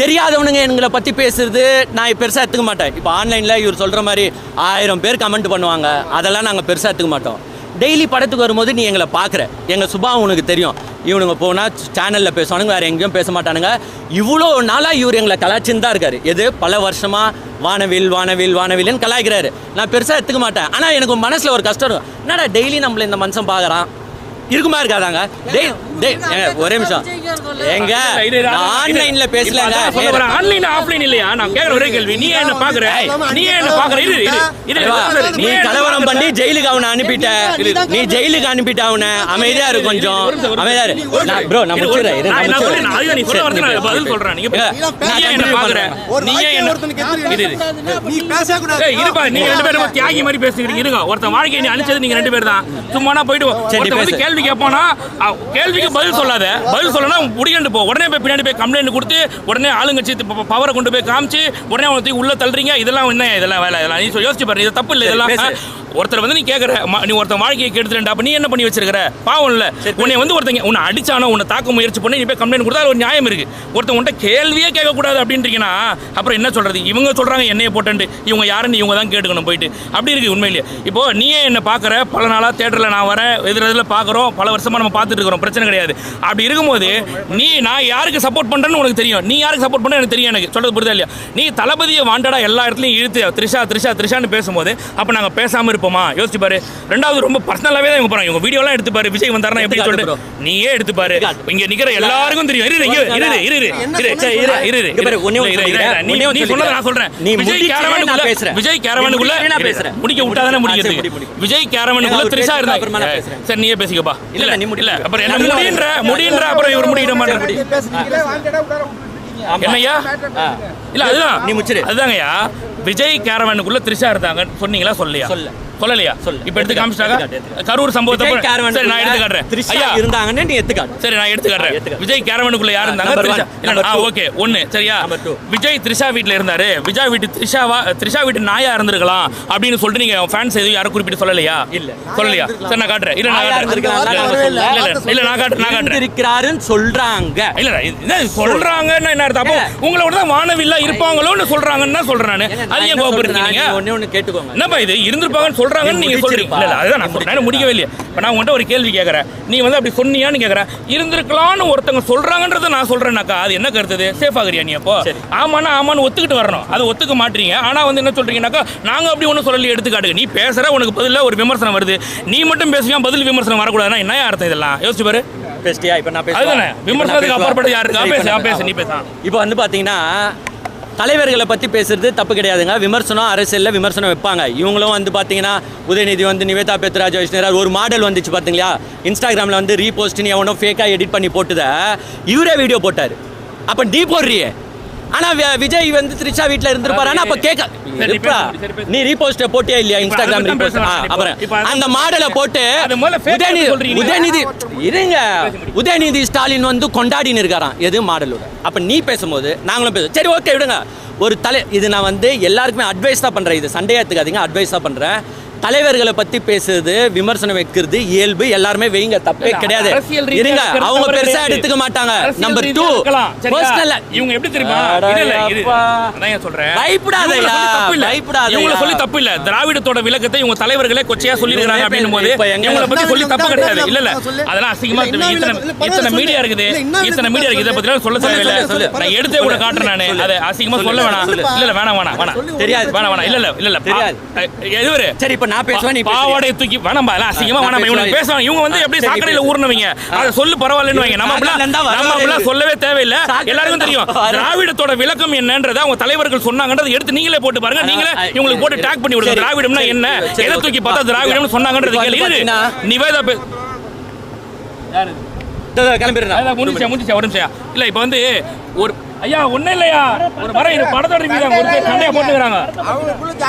தெரியாதவனுங்க எங்களை பத்தி பேசுறது நான் பெருசா எடுத்துக்க மாட்டேன். இப்போ ஆன்லைன்ல இவர் சொல்ற மாதிரி ஆயிரம் பேர் கமெண்ட் பண்ணுவாங்க. அதெல்லாம் நாங்க பெருசா எடுத்துக்க மாட்டோம். டெய்லி படத்துக்கு வரும்போது நீ எங்களை பார்க்குற எங்கள் சுபா உனக்கு தெரியும். இவனுங்க போனால் சேனலில் பேசுவானுங்க வேறு எங்கேயும் பேச மாட்டானுங்க. இவ்வளோ நாளாக இவர் எங்களை கலாச்சின்னு தான் இருக்கார். எது? பல வருஷமாக வானவில் வானவில் வானவில்னு கலாய்க்கிறாரு. நான் பெருசாக எடுத்துக்க மாட்டேன். ஆனால் எனக்கு மனசில் ஒரு கஷ்டம் இருக்கும். என்னடா டெய்லி நம்மளை இந்த மனுஷன் பார்க்குறான்? இருக்குமா இருக்காதாங்க? டெய் டேய் ஒரே நிமிஷம். எங்க ஆன்லைன்ல பேசலங்க. ஆன்லைன் ஆஃப்லைன் இல்லையா? நான் கேக்குற ஒரே கேள்வி. நீ என்ன பாக்குற நீ என்ன பாக்குற இரு இரு நீ கலவரம்? பண்ணி ஜெயிலுக்கு அவனை அனுப்பிட்ட. நீ ஜெயிலுக்கு அனுப்பிட்ட அவனை. அமைதியா இரு கொஞ்சம். அமைதியா இரு. ப்ரோ நான் முடிச்சுறேன் இரு, நான் நான் முடிச்சுறேன். நீ சொல்ல வரது நான் பதில் சொல்றேன். நீங்க நீ என்ன பாக்குற நீ என்ன இரு, இரு. நீ பேசக்கூடாது. ஏய், இருப்பா நீங்க ரெண்டு பேரும் தியாகி மாதிரி பேசுறீங்க இருங்க ஒருத்தன் வாழ்க்கையை நீ அழிச்சது நீங்க ரெண்டு பேர் தான். சும்மானா போயிட்டு சரி, ஒருத்தன் வந்து பேசு. கேள்வி கேட்பானா அவ- கேள்விக்கு பதில் சொல்லாத. பதில் சொல்லனா முடியண்டு போ. உடனே போய் பின்னாடி போய் கம்ப்ளைண்ட் கொடுத்து உடனே ஆளுங்கட்சி பவரை கொண்டு போய் காமிச்சு உடனே அவனை தூக்கி உள்ள தள்ளுறீங்க. இதெல்லாம் என்ன இதெல்லாம் வேலை இதெல்லாம். நீ யோசிச்சு பாரு இது தப்பு இல்லை. இதெல்லாம்? ஒருத்தர் வந்து நீ கேக்குற ம- நீ ஒருத்தன் வாழ்க்கையை கெடுத்துறா அப்ப நீ என்ன பண்ணி வச்சிருக்கிற? பாவம் இல்ல. உன்னை வந்து ஒருத்தங்க உன்னை அடிச்சானோ உன்னை தாக்க முயற்சி பண்ணி நீ போய் கம்ப்ளைண்ட் கொடுத்தா ஒரு நியாயம் இருக்கு. ஒருத்தன் உன்ட்ட கேள்வியே கேட்க கூடாது அப்படின்றீங்கன்னா அப்புறம் என்ன சொல்றது? இவங்க சொல்றாங்க என்னைய போட்டு இவங்க யாருன்னு இவங்க தான் கேட்டுக்கணும் போயிட்டு. அப்படி இருக்கு உண்மையிலேயே. இப்போ நீயே என்ன பாக்குற? பல நாளா தேட்டர்ல நான் வரேன் எதிர எதிரில் பாக்குறோம் பல வருஷமா நம்ம பார்த்துட்டு இருக்கிறோம் பிரச்சனை கிடையாது. அப்படி இருக்கும்போது நீ நான் யாருக்கு சப்போர்ட் பண்றேன்னு உனக்கு தெரியும். நீ யாருக்கு சப்போர்ட் பண்ண எனக்கு தெரியும் எனக்கு. சொல்றது புரியுதா இல்லையா? நீ தளபதியை வாண்டடா எல்லா இடத்துலயும் இழுத்து த்ரிஷா த்ரிஷா த்ரிஷான்னு பேசும்போது அப்ப நாங்க பேசாம இருப்போமா யோசிச்சு பாரு. ரெண்டாவது ரொம்ப பர்சனலாவே தான் இவங்க போறாங்க. இவங்க வீடியோலாம் எடுத்து பாரு விஜய் வந்தாருன்னா எப்படி சொல்லிட்டு நீயே எடுத்து பாரு இங்க நிக்கிற எல்லாருக்கும் தெரியும். இரு இரு இரு இரு இரு இரு. இரு. நீ சொன்னதை நான். சொல்றேன். நீ விஜய் கேரவனுக்குள்ள நான் பேசுறேன். விஜய் கேரவனுக்குள்ள. முடிக்க விட்டாதானே ஆ, சரி, முடிக்கிறதுக்கு முடி, முடி. விஜய் கேரவனுக்குள்ள த்ரிஷா இருந்தா அப்புறமா நான் பேசுறேன். சரி நீயே பேசிக்கப்பா. இல்ல இல்ல, நீ முடி. இல்ல அப்புறம் என்ன முடியுன்ற முடியுன்ற அப்புறம் இவர் முடிக்கிற மாட்டேன் ஆ. இல்ல அதுதான். நீ முச்சிரு. அதுதாங்கய்யா. விஜய் கேரவனுக்குள்ள த்ரிஷா இருந்தாங்க சொன்னீங்களா சொல்லலையா சொல்ல. சொல்லலையா? சொல்லு. இப்ப எடுத்து காமிச்சிட்டாங்க. கரூர் சம்பவத்தை சரி நான் எடுத்து காட்டுறேன் ஐயா. இருந்தாங்கன்னு நீ எடுத்துக்காட்டு. சரி நான் எடுத்து காட்டுறேன். விஜய் கேரவனுக்குள்ள யார் இருந்தாங்க? ஆ. ஓகே ஒன்னு சரியா. விஜய் த்ரிஷா வீட்ல இருந்தாரு. விஜய் வீட்டு த்ரிஷாவா த்ரிஷா வீட்டு நாயா இருந்திருக்கலாம் அப்படின்னு சொல்லிட்டு நீங்க ஃபேன்ஸ் எதுவும் யாரும் குறிப்பிட்டு சொல்லலையா? இல்ல. சொல்லலையா? சரி நான் காட்டுறேன். இல்ல நான் காட்டுறேன். இல்ல, நான் காட்டுறேன் நான் காட்டுறேன். இருக்கிறாருன்னு சொல்றாங்க. இல்ல என்ன சொல்றாங்கன்னா என்ன அர்த்தம்? அப்போ. உங்களோட தான் வானவில்லா இருப்பாங்களோன்னு சொல்றாங்கன்னு தான் சொல்றேன் நானு. அது ஏன் கோபப்படுறீங்க ஒண்ணே ஒண்ணு கேட்டுக்கோங்க. என்னப்பா இது? இருந்திருப்பாங்கன்னு நீங்க சொல்றீங்க. முடிச்சிருப்பா. இல்ல அதுதான் நான் சொல்றேன் நான் முடிக்கவே இல்லையா. இப்ப நான் உங்கள்கிட்ட ஒரு கேள்வி கேட்கறேன் நீ வந்து அப்படி சொன்னியான்னு கேட்கறேன் இருந்திருக்கலாம்னு ஒருத்தங்க சொல்றாங்கன்றத நான் சொல்றேன்னாக்கா அது என்ன கருத்து சேஃப் ஆகுறியா நீ அப்போ. ஆமாண்ணா ஆமான்னு ஒத்துக்கிட்டு வரணும். அது ஒத்துக்க மாட்டீங்க. ஆனா வந்து என்ன சொல்றீங்கன்னாக்கா நாங்க அப்படி ஒன்றும் சொல்லலையே எடுத்துக்காட்டுங்க நீ பேசுற உனக்கு பதிலா ஒரு விமர்சனம் வருது. நீ மட்டும் பேசுவியா? பதில் விமர்சனம் வரக்கூடாதுன்னா என்ன அர்த்தம் இதெல்லாம்? யோசிச்சு பாரு. பேசிட்டியா? இப்ப நான் நான் விமர்சனத்துக்கு? அப்பாற்பட்ட யாரு இருக்கா சரி, இப்ப பேசு பேசு நீ பேச இப்போ வந்து பாத்தீங்கன்னா தலைவர்களை பற்றி பேசுறது தப்பு கிடையாதுங்க. விமர்சனம் அரசியலில் விமர்சனம் வைப்பாங்க. இவங்களும் வந்து பார்த்தீங்கன்னா உதயநிதி வந்து நிவேதா பெத்ராஜ் வைஷ்ணரா ஒரு மாடல் வந்துச்சு பார்த்தீங்களா இன்ஸ்டாகிராமில் வந்து ரீபோஸ்ட்னு எவனோ ஃபேக்காக எடிட் பண்ணி போட்டுத இவரே வீடியோ போட்டார். அப்போ டீ போடுறியே ஆனா விஜய் வந்து த்ரிஷா வீட்ல இருந்திருப்பாரு. அப்ப கேட்க. நீ ரீபோஸ்ட் போட்டியா இல்லையா? இன்ஸ்டாகிராம் ரீபோஸ்ட் அப்புறம் அந்த மாடலை போட்டு உதயநிதி. உதயநிதி இருங்க. உதயநிதி ஸ்டாலின் வந்து கொண்டாடின்னு இருக்காராம். எது மாடலோட? அப்ப நீ பேசும்போது நாங்களும் பேசுவோம். சரி ஓகே விடுங்க. ஒரு தலை இது நான் வந்து எல்லாருக்குமே அட்வைஸ் தான் பண்றேன். இது சண்டையா எடுத்துக்காதீங்க. அட்வைஸ் தான் பண்றேன். தலைவர்களை பத்தி பேசுறது விமர்சனம் வைக்கிறது இயல்பு எல்லாருமே வைங்க தப்பே கிடையாது இருங்க அவங்க பெருசா. எடுத்துக்க மாட்டாங்க நம்பர் டூ? பர்சனல் இவங்க எப்படி தெரியுமா சொல்றேன் இல்ல. பயப்படாதயா. இவங்கள சொல்லி தப்பு இல்ல திராவிடத்தோட விளக்கத்தை இவங்க தலைவர்களே கொச்சையா சொல்லிருக்காங்க அப்படின்னும் போது இவங்கள பத்தி சொல்லி தப்பு கிடையாது இல்ல இல்ல. அதெல்லாம் அசிங்கமா இத்தனை. மீடியா இருக்குது இத்தனை மீடியா இருக்குது இதை பத்தி சொல்ல தேவையில்ல. நான் எடுத்தே கூட காட்டுறேன் நானு. அதை அசிங்கமா சொல்லு. வேணாம். இல்ல இல்ல வேணாம் வேணாம் வேணாம் தெரியாது. வேணாம் வேணாம் இல்ல இல்ல இல்ல இல்ல தெரியாது. எதுவரு சரி இப்ப நான் பேசுவேன் நீ? பாவாடை தூக்கி வேணாம்பா எல்லாம் அசிங்கமா வேணாம் இவங்க பேசுவேன். பேசுவாங்க. இவங்க வந்து எப்படி சாக்கடையில. ஊர்னவங்க? அதை சொல்லு பரவாயில்லன்னு வைங்க நம்ம அப்படிலாம். சொல்லவே தேவையில்லை. எல்லாருக்கும் தெரியும். திராவிடத்தோட விளக்கம் என்னன்றதை அவங்க தலைவர்கள் சொன்னாங்கன்றதை எடுத்து நீங்களே போட்டு பாருங்க. நீங்களே இவங்களுக்கு போட்டு டேக் பண்ணி விடுங்க. திராவிடம்னா என்ன? எதை. தூக்கி பார்த்தா திராவிடம்னு சொன்னாங்கன்றது கேள்வி நிவேதா பே- கிளம்பிடுறேன். முடிஞ்சா முடிஞ்சா ஒரு நிமிஷம் இல்ல இப்ப வந்து ஒரு ஐயா ஒண்ணும் இல்லையா? ஒரு வர இது படத்தோட சண்டையை போட்டுக்கிறாங்க.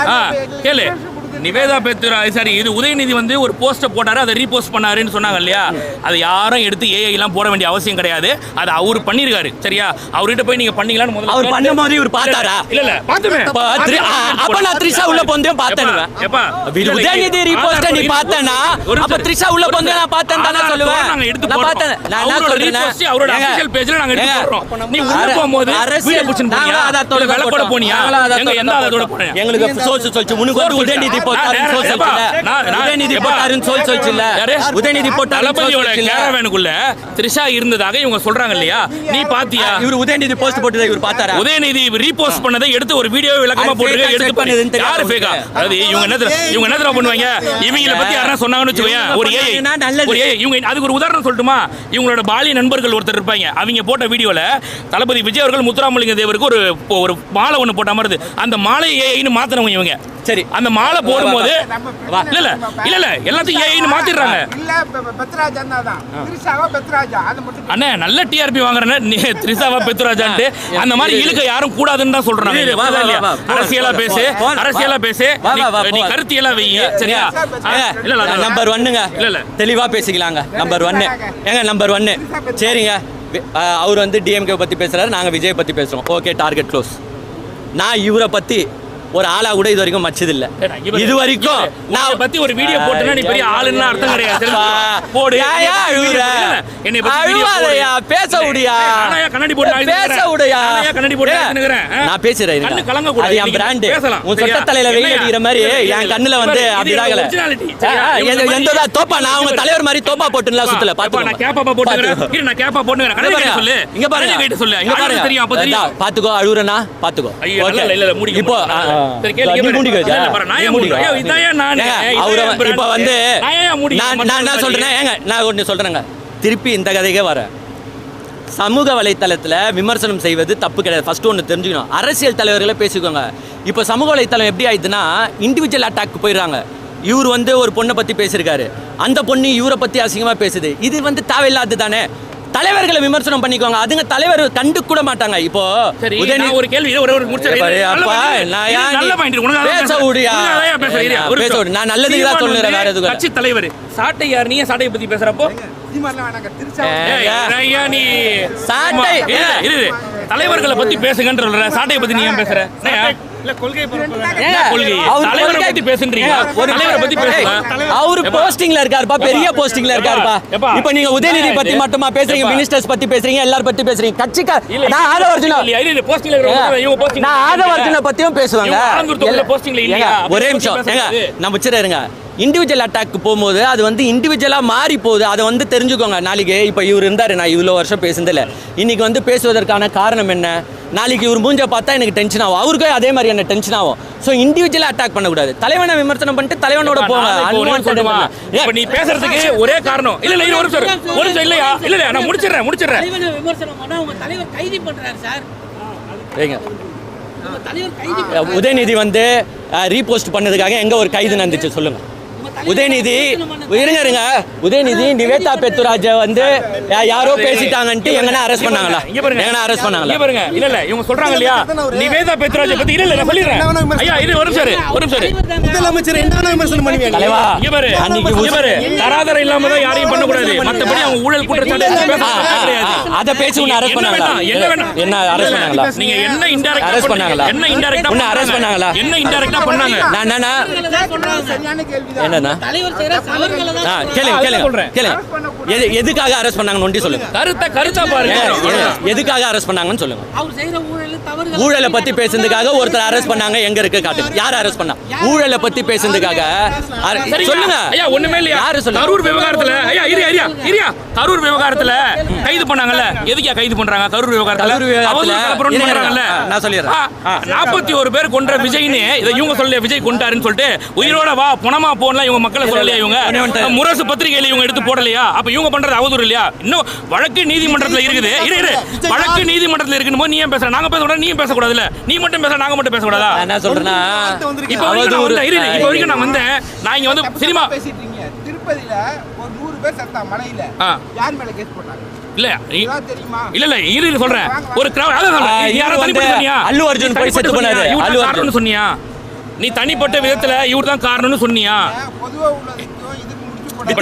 ஆ கேளு. நிவேதா பெத்ரா சாரி இது உதயநிதி வந்து ஒரு போஸ்ட்டை போட்டாரு அதை ரீபோஸ்ட் பண்ணாருன்னு சொன்னாங்க இல்லையா அது யாரும் எடுத்து ஏஐ எல்லாம் போட வேண்டிய அவசியம் கிடையாது அது அவர் பண்ணிருக்காரு சரியா அவர்கிட்ட போய் நீங்க பண்ணீங்களான்னு முதல்ல அவர் கேட்டு- பண்ணும்போது இவர் பார்த்தாரா? இல்ல இல்ல பாத்துமே அப்ப நான் த்ரிஷா உள்ள போந்தே பார்த்தேன் எப்பா உதயநிதி repost நீ பார்த்தேன்னா, அப்ப த்ரிஷா உள்ள போந்தே நான் பார்த்தேன்னு தானே சொல்லுவேன். நாங்க எடுத்து நான். பார்த்தேன். நான் என்ன repost, அவரோட official pageல நாங்க எடுத்து போடுறோம். நீ உள்ள போகும்போது அரசியல் ஆதாரத்தோட இல்ல தான் விளக்கோட போட்டோம். போனியா? எங்க எந்த? எங்களுக்கு சோர்ஸ் சொல்லிச்சு உனக்கு உதயநிதி? போட்டாருன்னு சொல்லி நான் உதயநிதி போட்டாருன்னு சொல்லி சொல்லிச்சுல்ல. யாரு? உதயநிதி கேரவேனுக்குள்ள த்ரிஷா இருந்ததாக இவங்க சொல்றாங்க இல்லையா? நீ பாத்தியா? இவர் உதயநிதி போஸ்ட் போட்டதை இவர் பார்த்தாரா? உதயநிதி ரீபோஸ்ட் பண்ணதை எடுத்து ஒரு வீடியோ விளக்கமா போட்டு எடுத்து தெரியாது யாரு ஃபேக்கா. அதாவது இவங்க என்ன இவங்க என்ன பண்ணுவாங்க இவங்கள பத்தி யாரா சொன்னாங்கன்னு வச்சுக்கோங்க ஒரு ஏஐ. ஒரு இவங்க அதுக்கு ஒரு உதாரணம் சொல்லட்டுமா? இவங்களோட பாலிய நண்பர்கள் ஒருத்தர் இருப்பாங்க. அவங்க போட்ட வீடியோல தளபதி விஜய் அவர்கள் முத்துராமலிங்க தேவருக்கு ஒரு ஒரு மாலை ஒண்ணு போட்ட மாதிரி. அந்த மாலை ஏஐன்னு மாத்துறவங்க இவங்க. சரி அந்த மாலை போடும்போது. இல்ல இல்ல இல்ல இல்ல எல்லாத்தையும் ஏஐன்னு மாத்திடுறாங்க. அண்ணே நல்ல டிஆர்பி வாங்குறேன்னு நீ த்ரிஷாவா பெத்துராஜான்ட்டு அந்த மாதிரி இழுக்க யாரும் கூடாதுன்னு தான் சொல்றாங்க. அரசியலா பேசு அரசியலா. பேசு. நீ-. கருத்தியெல்லாம் வை சரியா? இல்ல இல்ல. நம்பர் ஒன்னுங்க இல்ல, இல்ல. தெளிவா பேசிக்கலாங்க. நம்பர் ஒன்னு ஏங்க நம்பர் ஒன்னு சரிங்க. அவர் வந்து டிஎம்கே பத்தி பேசுறாரு நாங்க விஜய் பத்தி பேசுறோம். ஓகே டார்கெட் க்ளோஸ் நான் இவரை பத்தி ஒரு ஆளா கூட இது வரைக்கும் மச்சது இல்ல ஏடா, இவரு- இது வரைக்கும் உன்னை பத்தி ஒரு வீடியோ போட்டேன்னா நீ பெரிய ஆளுன்னு அர்த்தம் கிடையாது போடு? என்னை பத்தி பேச. நானா கண்ணாடி போட்டு நான் பேச. நானா கண்ணாடி போட்டு நான்? நான் பேசுறேன். கண்ணு கலங்க கூடாது. அது என். பேசலாம். உன்? சொட்ட தலையில வெயில்? அடிக்கிற மாதிரி என் கண்ணுல வந்து அப்படி ஆகல. எந்த- தோப்பா நான் அவங்க தலைவர் மாதிரி தோப்பா போட்டுலாம் சுத்தல பாத்துக்கோ நான் கேப்பாப்பா போட்டுக்கிறேன். நான் கேப்பா போட்டுக்கிறேன். சொல்லு. இங்க பாருங்க சொல்லு. இங்க பாருங்க தெரியும், அப்ப தெரியும். பாத்துக்கோ அழுவுறனா பாத்துக்கோ இப்போ இப்போ வந்து நான் என்ன. சொல்றேன் ஏங்க நான் ஒன்று சொல்றேங்க. திருப்பி இந்த கதைக்கே வரேன். சமூக வலைத்தளத்தில் விமர்சனம் செய்வது தப்பு கிடையாது. ஃபர்ஸ்ட் ஒன்று தெரிஞ்சுக்கணும். அரசியல் தலைவர்களை பேசிக்கோங்க. இப்போ சமூக வலைத்தளம் எப்படி ஆயிடுதுன்னா இண்டிவிஜுவல் அட்டாக் போயிடுறாங்க. இவர் வந்து ஒரு பொண்ணை பற்றி பேசியிருக்காரு. அந்த பொண்ணு இவரை பற்றி அசிங்கமாக பேசுது. இது வந்து தேவையில்லாது தானே? தலைவர்களை விமர்சனம் பண்ணிக்கோங்க அதுங்க தலைவர் கண்டு கூட மாட்டாங்க. இப்போ உதயநிதி- ஒரு கேள்வி ஒரே ஒரு பேச. நான் நல்லதுக்கு தான் சொல்லுறேன், வேற எதுவும் இல்ல. கட்சி தலைவர். சாட்டை யார் நீ சாட்டையை பத்தி பேசுறப்போ தலைவர்களை பத்தி பேசுங்கன்ற சொல்ற. சாட்டையை பத்தி நீ ஏன் பேசுற. அவர்? போஸ்டிங்ல இருக்காருப்பா பெரிய? போஸ்டிங்ல இருக்காருப்பா? இப்போ நீங்க உதயநிதி பத்தி மட்டுமா பேசுறீங்க? மினிஸ்டர்ஸ் பத்தி பேசுறீங்க எல்லாரும் பத்தி பேசுறீங்க? கட்சிக்கா நான் ஆதவர்ஜுனா நான்? ஆதவர்ஜுனை பத்தியும் பேசுவாங்க. ஒரே நிமிஷம். பேசக்கூடாது. இண்டிவிஜுவல் அட்டாக் போகும்போது அது வந்து இண்டிவிஜுவலா மாறி போகுது. அதை வந்து தெரிஞ்சுக்கோங்க. நாளைக்கு இப்போ இவர் இருந்தாரு. நான் இவ்வளோ வருஷம் பேசுனதில்ல இன்னைக்கு வந்து பேசுவதற்கான காரணம் என்ன? நாளைக்கு இவர் மூஞ்ச பார்த்தா எனக்கு டென்ஷன் ஆகும். அவருக்கும் அதே மாதிரி என்ன டென்ஷன் ஆகும். ஸோ இண்டிவிஜுவலாக அட்டாக் பண்ணக்கூடாது. தலைவனை விமர்சனம் பண்ணிட்டு தலைவனோட போங்க. நீ பேசுறதுக்கு ஒரே காரணம். இல்ல இல்ல ஒரு நிமிஷம் ஒரு நிமிஷம் இல்லையா? இல்ல இல்ல நான் முடிச்சிடுறேன் முடிச்சிடுறேன். விமர்சனம் பண்ணா உங்க தலைவர் கைது பண்றாரு சார் பண்றாரு. உதயநிதி வந்து ரீபோஸ்ட் பண்ணதுக்காக எங்க ஒரு கைது நடந்துச்சு? சொல்லுங்க. உதயநிதி இருங்க இருங்க. உதயநிதி நிவேதா பெத்துராஜ வந்து யாரோ பேசிட்டாங்கன்ட்டு எங்கன்னா அரெஸ்ட் பண்ணாங்களா? இங்க பாருங்க. எங்கன்னா அரெஸ்ட் பண்ணாங்களா? இங்க பாருங்க. இல்ல இல்ல. இவங்க சொல்றாங்க இல்லையா? நிவேதா பெத்ராஜ் பத்தி இல்ல இல்ல நான் சொல்லிடுறேன். ஐயா இது ஒரு நிமிஷம் ஒரு நிமிஷம். முதலமைச்சர் என்ன விமர்சனம் பண்ணுவீங்க தலைவா இங்க பாரு. அன்னைக்கு இங்க பாரு தராதரம் இல்லாம தான் யாரையும் பண்ண கூடாது. மத்தபடி அவங்க ஊழல் குற்றச்சாட்டு அத பேசி உன்னை அரெஸ்ட் என்ன பண்ணாங்களா? என்ன வேணாம். என்ன அரெஸ்ட் பண்ணாங்களா? நீங்க என்ன இன்டைரக்டா Arrest பண்ணாங்களா? என்ன இன்டைரக்டா உன்னை arrest பண்ணாங்களா? என்ன இன்டைரக்டா பண்ணாங்க? நான் என்னன்னா சொல்றாங்க. என்னன்னா கேளுங்க கேளுங்க. கேளுங்க. எது எதுக்காக அரெஸ்ட் பண்ணாங்கன்னு ஒண்டி சொல்லுங்க. கருத்தை கருத்தா பாருங்க. எதுக்காக அரெஸ்ட் பண்ணாங்கன்னு சொல்லுங்க. ஊழல் தவறுகள் ஊழலை பத்தி பேசுனதுக்காக ஒருத்தர் அரெஸ்ட் பண்ணாங்க எங்க இருக்கு காட்டுங்க யார் அரெஸ்ட் பண்ணா? ஊழலை பத்தி பேசுனதுக்காக? சொல்லுங்க. ஐயா ஒண்ணுமே இல்லையா? யாரு சொல்லுங்க? கரூர் விவகாரத்துல ஐயா இரியா இரியா இரியா கரூர் விவகாரத்துல கைது பண்ணாங்கல்ல? எதுக்கா கைது பண்றாங்க? கரூர் விவகாரத்துல? நான் சொல்லிடுறேன். நாற்பத்தி ஒரு பேர் கொன்ற விஜய்னு இதை இவங்க சொல்லல விஜய் கொண்டாருன்னு சொல்லிட்டு உயிரோட வா பணமா போன்லாம் இவங்க மக்களை சொல்லலையா இவங்க. முரசு பத்திரிகையில இவங்க எடுத்து போடலையா? அப்ப இவங்க பண்றது அவதூறு இல்லையா? இன்னும் வழக்கு நீதிமன்றத்துல இருக்குது. இரு இரு. வழக்கு நீதிமன்றத்துல இருக்குன்னு போது நீ ஏன் பேசுற நாங்க பேசக்கூடாது. நீ ஏன் பேசக்கூடாதுல நீ மட்டும் பேச நாங்க மட்டும் பேசக்கூடாதா? நான் என்ன சொல்றேன்னா இப்போ வரைக்கும் நான் வந்தேன். இரு இரு, இப்போ வரைக்கும் நான் வந்தேன். நான் இங்க வந்து சினிமா தப்பா பேசிட்டு இருக்கீங்க திருப்பதியில ஒரு நூறு பேர் செத்தா மலையில. யார் மேல கேஸ் போட்டாங்க? இல்ல இல்ல இல்ல. இரு சொல்றேன். ஒரு அதான் சொல்றேன். யாரோ தனிப்பட்ட சொன்னியா? அல்லு அர்ஜுன் போய் செத்து? இவரு அல்லு அர்ஜுன். சொன்னியா? நீ தனிப்பட்ட விதத்துல இவர் தான் காரணம்னு சொன்னியா?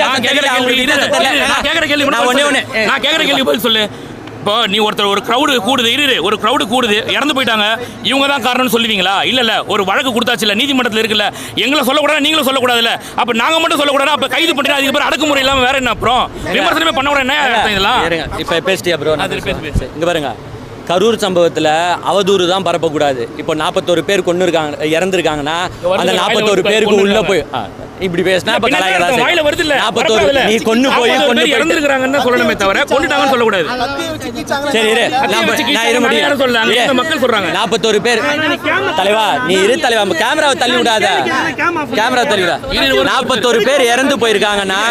நான் கேக்குற கேள்வி நான் கேக்குற கேள்வி நான் கேக்குற கேள்வி பதில் சொல்லு. இப்போ நீ ஒருத்தர் ஒரு crowd கூடுது இரு ஒரு crowd கூடுது. இறந்து போயிட்டாங்க. இவங்க தான் காரணம்னு சொல்லுவீங்களா? இல்ல இல்ல. ஒரு வழக்கு கொடுத்தாச்சுல நீதிமன்றத்துல இருக்குல்ல. எங்களை சொல்லக்கூடாது? நீங்களும் சொல்லக்கூடாதுல்ல. அப்ப நாங்க மட்டும் சொல்லக்கூடாது? அப்ப கைது பண்ணிட்டு அதுக்கு அப்புறம் அடக்குமுறை இல்லாம வேற என்ன அப்புறம்? விமர்சனமே பண்ண கூட என்ன இதெல்லாம்? இப்ப பேசிட்டியா ப்ரோ அது பேசு, பேசு. இங்க பாருங்க. கரூர் சம்பவத்துல அவதூறு தான் பரப்பக்கூடாது. இப்போ நாற்பத்தோரு பேர் கொண்டு இருக்காங்க இறந்துருக்காங்கன்னா அந்த நாற்பத்தோரு பேருக்கு உள்ள போய் இப்படி பேசினா இப்ப அர்த்தம், வாயில வருது இல்ல நாற்பத்தோரு நீ கொண்டு போய் கொண்டு இறந்துருக்காங்கன்னு சொல்லணுமே தவிர கொண்டுட்டாங்கன்னு சொல்லக்கூடாது சரி இரு. நான் முடியும் மக்கள் சொல்றாங்க. நாற்பத்தோரு பேர். தலைவா நீ இரு தலைவா கேமராவை தள்ளி விடாத. கேமரா தள்ளி விடாத நாற்பத்தோரு பேர் இறந்து போயிருக்காங்கன்னா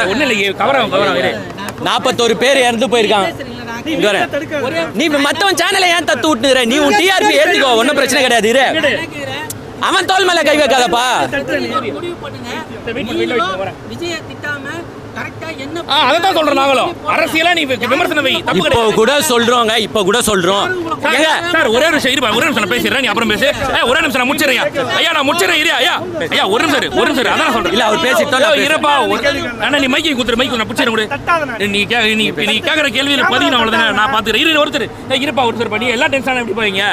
நாற்பத்தோரு பேர் இறந்து போயிருக்காங்க. நீ மத்தவன் சேனலை ஏன் தத்து விட்டுற நீ உன் டிஆர்பி ஏத்துக்கோ ஒன்றும் பிரச்சனை கிடையாது இரு. அவன் தோல் மேல கை வைக்காதப்பா. அதை தான் சொல்றோம் நாங்களும். அரசியலா நீ விமர்சனம் வை. தப்பு இப்போ கிடையாது. கூட சொல்றோங்க இப்போ கூட சொல்றோம். ஏங்க? சார் ஒரே ஒரு நிமிஷம் இருப்பா ஒரே நிமிஷம் நான் பேசிடுறேன் நீ அப்புறம் பேசு. ஒரே நிமிஷம் நான் முடிச்சிடுறேன் ஐயா. நான் முடிச்சிடுறேன் இரு ஐயா. ஐயா ஒரு நிமிஷம் ஒரு நிமிஷம் அதான் நான் சொல்றேன். இல்ல, அவர் பேசிட்டோம், இருப்பா நீ மைக்கை குத்துரு மைக்கு நான் பிடிச்சிட கொடு. நீ கே நீ நீ கேக்குற கேள்வியில பதிவு நான் அவ்வளவுதானே? நான் பாத்துக்கிறேன். இரு இரு, ஒருத்தர். இருப்பா ஒருத்தர் பண்ணி எல்லா டென்ஷன் எப்படி போவீங்க?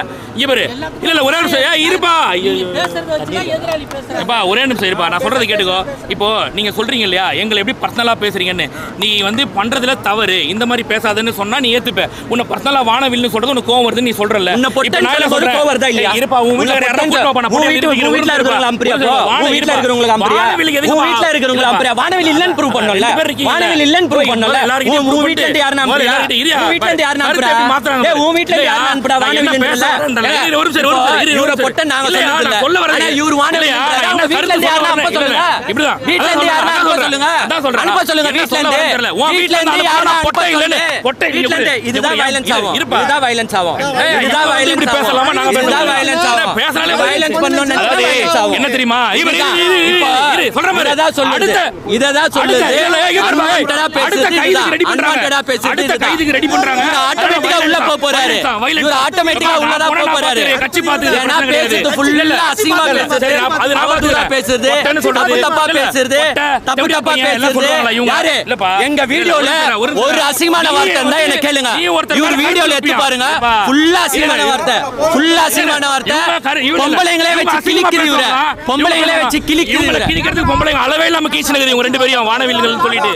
இவரு இல்ல இல்ல ஒரே நிமிஷம். ஏய் இருப்பா. எப்பா ஒரே நிமிஷம் இருப்பா. நான் சொல்றதை கேட்டுக்கோ. இப்போ நீங்க சொல்றீங்க இல்லையா? எங்களை எப்படி பர்சனலா பேசுறீங்கன்னு. நீ வந்து பண்றதுல தவறு. இந்த மாதிரி பேசாதன்னு சொன்னா நீ ஏத்துப்ப. உன்னை பர்சனலா வானவில்னு சொல்றது உனக்கு கோவம் வருதுன்னு நீ? ஏய், இருப்பா உன் வீட்ல ஆனா. சொல்லுங்க. வீட்ல இருந்து வீட்ல இருந்து. தெரியல. உன் வீட்ல இல்லைன்னு. சொல்லு. பொட்டை வீட்ல இருந்து. இரு, இதுதான் இரு, ஆகும். இதுதான் violence ஆகும். இதுதான் violence இப்படி ஆகும். பேசலாமா? நாங்க இதுதான் பேசலாம். violence ஆகும். பேசினாலே அதாவது violence ஆகும். என்ன தெரியுமா இதுதான். இரு, சொல்றேன் பாரு. இததான் சொல்லுது. இததான். அடுத்த- கைதுக்கு ready பண்றாங்க. அடுத்த. கைதுக்கு ready பண்றாங்க. automatic-ஆ உள்ள போக போறாரு. இவர் தான். உள்ளதான் போனா போக போறாரு. கட்சி ஏன்னா பிரச்சனை பேசுறது இல்ல, அசிங்கமா பேசுறது. அது அவதூறா. பேசுறது. தப்பு பேசுறது. தப்பு பேசுறது. சொல்றாங்களா இவங்க? யாரு? இல்லப்பா. எங்க வீடியோல ஒரு அசிங்கமான வார்த்தை இருந்தா என்ன கேளுங்க இவர் வீடியோல எடுத்து? பாருங்க. ஃபுல்லா அசிங்கமான வார்த்தை ஃபுல்லா அசிங்கமான வார்த்தை. பொம்பளைங்களே வச்சு கிழிக்கிறீங்க இவரை. பொம்பளைங்களே வச்சு கிழிக்கிறீங்க இவங்களை இவரை. கிழிக்கிறதுக்கு பொம்பளைங்க அளவே இல்லாம கீச்சுனது இவங்க ரெண்டு பேரையும் வானவில்கள் சொல்லிட்டு